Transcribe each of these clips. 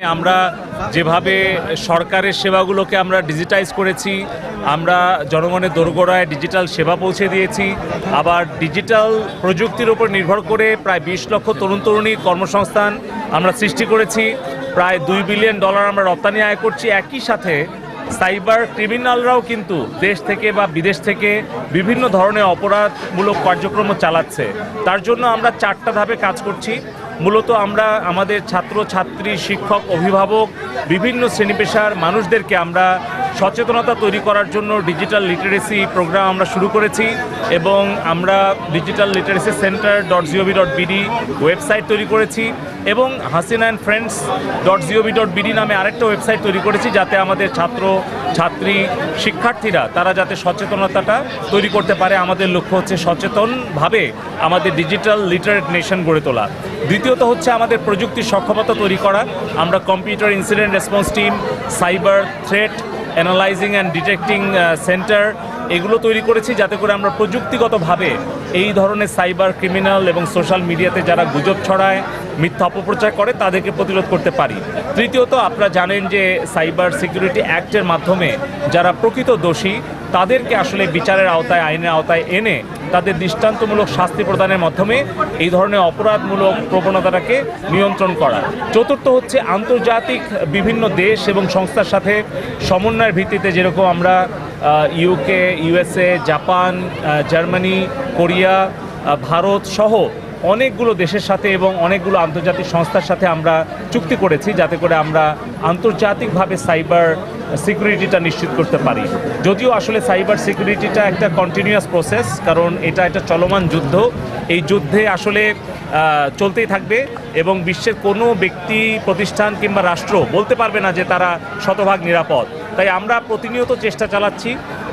আমরা যেভাবে সরকারের সেবাগুলোকে আমরা ডিজিটাইজ করেছি, আমরা জনগণের দোরগোড়ায় ডিজিটাল সেবা পৌঁছে দিয়েছি, আবার ডিজিটাল প্রযুক্তির উপর নির্ভর করে প্রায় বিশ লক্ষ তরুণ তরুণী কর্মসংস্থান আমরা সৃষ্টি করেছি, প্রায় দুই বিলিয়ন ডলার আমরা রপ্তানি আয় করছি। একই সাথে সাইবার ক্রিমিনালরাও কিন্তু দেশ থেকে বা বিদেশ থেকে বিভিন্ন ধরনের অপরাধমূলক কার্যক্রম চালাচ্ছে। তার জন্য আমরা চারটা ধাপে কাজ করছি। মূলত আমরা আমাদের ছাত্র ছাত্রী শিক্ষক অভিভাবক বিভিন্ন শ্রেণি পেশার মানুষদেরকে আমরা সচেতনতা তৈরি করার জন্য ডিজিটাল লিটারেসি প্রোগ্রাম আমরা শুরু করেছি এবং আমরা digital literacy centre dot GOV dot BD website তৈরি করেছি এবং Hasina and friends dot GOV dot BD নামে আরেকটা ওয়েবসাইট তৈরি করেছি যাতে আমাদের ছাত্র, ছাত্রী, শিক্ষার্থীরা, তারা যাতে সচেতনতাটা তৈরি করতে পারে। আমাদের লক্ষ্য হচ্ছে সচেতনভাবে আমাদের ডিজিটাল লিটারেট নেশন গড়ে তোলা। দ্বিতীয়ত হচ্ছে আমাদের প্রযুক্তির সক্ষমতা তৈরি করা। আমরা computer incident response team cyber threat analyzing and detecting centre এগুলো তৈরি করেছি যাতে করে আমরা প্রযুক্তিগতভাবে এই ধরনের সাইবার ক্রিমিনাল এবং সোশ্যাল মিডিয়াতে যারা গুজব ছড়ায়, মিথ্যা অপপ্রচার করে, তাদেরকে প্রতিরোধ করতে পারি। তৃতীয়ত, আপনারা জানেন যে সাইবার সিকিউরিটি অ্যাক্টের মাধ্যমে যারা প্রকৃত দোষী, তাদেরকে আসলে বিচারের আওতায়, আইনের আওতায় এনে তাদের দৃষ্টান্তমূলক শাস্তি প্রদানের মাধ্যমে এই ধরনের অপরাধমূলক প্রবণতাটাকে নিয়ন্ত্রণ করা। চতুর্থ হচ্ছে আন্তর্জাতিক বিভিন্ন দেশ এবং সংস্থার সাথে সমন্বয়ের ভিত্তিতে যেরকম আমরা UK USA Japan Germany Korea Bharat সহ অনেকগুলো দেশের সাথে এবং অনেকগুলো আন্তর্জাতিক সংস্থার সাথে আমরা চুক্তি করেছি যাতে করে আমরা আন্তর্জাতিকভাবে সাইবার সিকিউরিটিটা নিশ্চিত করতে পারি। যদিও আসলে সাইবার সিকিউরিটিটা একটা কন্টিনিউয়াস প্রসেস কারণ এটা একটা চলমান যুদ্ধ। এই যুদ্ধে আসলে চলতেই থাকবে এবং বিশ্বের কোনো ব্যক্তি, প্রতিষ্ঠান কিংবা রাষ্ট্র বলতে পারবে না যে তারা শতভাগ নিরাপদ। তাই আমরা প্রতিনিয়ত চেষ্টা চালাচ্ছি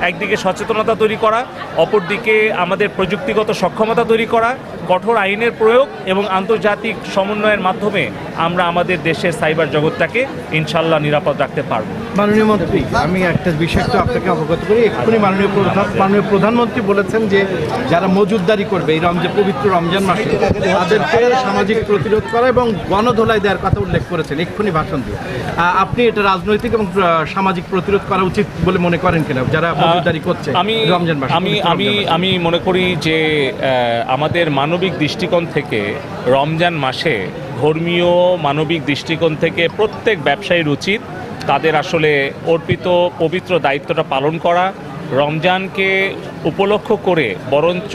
একদিকে সচেতনতা তৈরি করা, অপরদিকে আমাদের প্রযুক্তিগত সক্ষমতা তৈরি করা, কঠোর আইনের প্রয়োগ এবং আন্তর্জাতিক সমন্বয়ের মাধ্যমে আমরা আমাদের দেশের সাইবার জগৎটাকে ইনশাল্লাহ নিরাপদ রাখতে পারব। মাননীয় মন্ত্রী, আমি একটা বিষয় একটু আপনাকে অবগত করি। এক্ষুনি মাননীয় প্রধান, মাননীয় প্রধানমন্ত্রী বলেছেন যে, যারা মজুদদারি করবে এই রমজান পবিত্র রমজান মাসে, তাদেরকে সামাজিক প্রতিরোধ করা এবং গণধোলাই দেওয়ার কথা উল্লেখ করেছেন। এক্ষুনি ভাষণ দিয়ে আপনি এটা রাজনৈতিক এবং সামাজিক প্রতিরোধ করা উচিত বলে মনে করেন কিনা? যারা মজুদদারি করছে আমি রমজান মাসে আমি আমি আমি মনে করি যে আমাদের মানবিক দৃষ্টিকোণ থেকে রমজান মাসে ধর্মীয় মানবিক দৃষ্টিকোণ থেকে প্রত্যেক ব্যবসায়ীর উচিত তাদের আসলে অর্পিত পবিত্র দায়িত্বটা পালন করা রমজানকে উপলক্ষ করে বরঞ্চ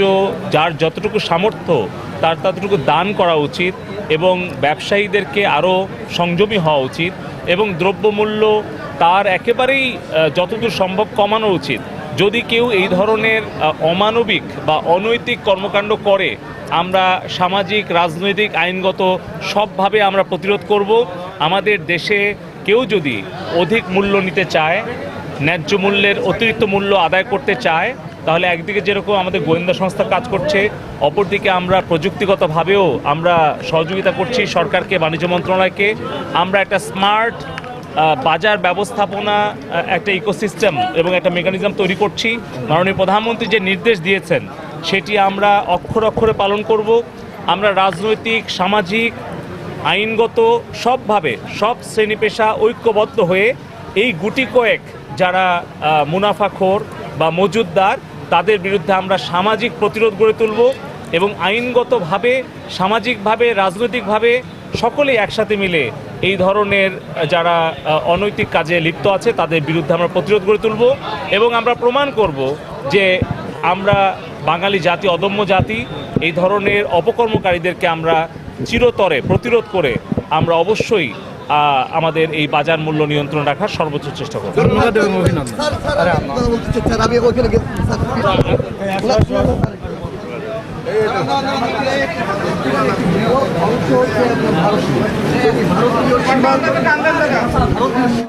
যার যতটুকু সামর্থ্য তার ততটুকু দান করা উচিত এবং ব্যবসায়ীদেরকে আরও সংযমী হওয়া উচিত এবং দ্রব্যমূল্য তার একেবারেই যতদূর সম্ভব কমানো উচিত। যদি কেউ এই ধরনের অমানবিক বা অনৈতিক কর্মকাণ্ড করে, আমরা সামাজিক, রাজনৈতিক, আইনগত সবভাবে আমরা প্রতিরোধ করব। আমাদের দেশে কেউ যদি অধিক মূল্য নিতে চায়, ন্যায্য মূল্যের অতিরিক্ত মূল্য আদায় করতে চায়, তাহলে একদিকে যেরকম আমাদের গোয়েন্দা সংস্থা কাজ করছে, অপরদিকে আমরা প্রযুক্তিগতভাবেও আমরা সহযোগিতা করছি সরকারকে, বাণিজ্য মন্ত্রণালয়কে। আমরা একটা স্মার্ট বাজার ব্যবস্থাপনা একটা ইকোসিস্টেম এবং একটা মেকানিজম তৈরি করছি। মাননীয় প্রধানমন্ত্রী যে নির্দেশ দিয়েছেন, সেটি আমরা অক্ষর অক্ষরে পালন করব। আমরা রাজনৈতিক, সামাজিক, আইনগত সবভাবে সব শ্রেণি পেশা ঐক্যবদ্ধ হয়ে এই গুটি কয়েক যারা মুনাফাখোর বা মজুদদার, তাদের বিরুদ্ধে আমরা সামাজিক প্রতিরোধ গড়ে তুলব এবং আইনগতভাবে, সামাজিকভাবে, রাজনৈতিকভাবে সকলেই একসাথে মিলে এই ধরনের যারা অনৈতিক কাজে লিপ্ত আছে তাদের বিরুদ্ধে আমরা প্রতিরোধ গড়ে তুলব এবং আমরা প্রমাণ করব যে আমরা বাঙালি জাতি অদম্য জাতি এই ধরনের অপকর্মকারীদেরকে আমরা চিরতরে প্রতিরোধ করে আমরা অবশ্যই আমাদের এই বাজার মূল্য নিয়ন্ত্রণ রাখার সর্বোচ্চ চেষ্টা করব ধন্যবাদ এবং অভিনন্দন স্যার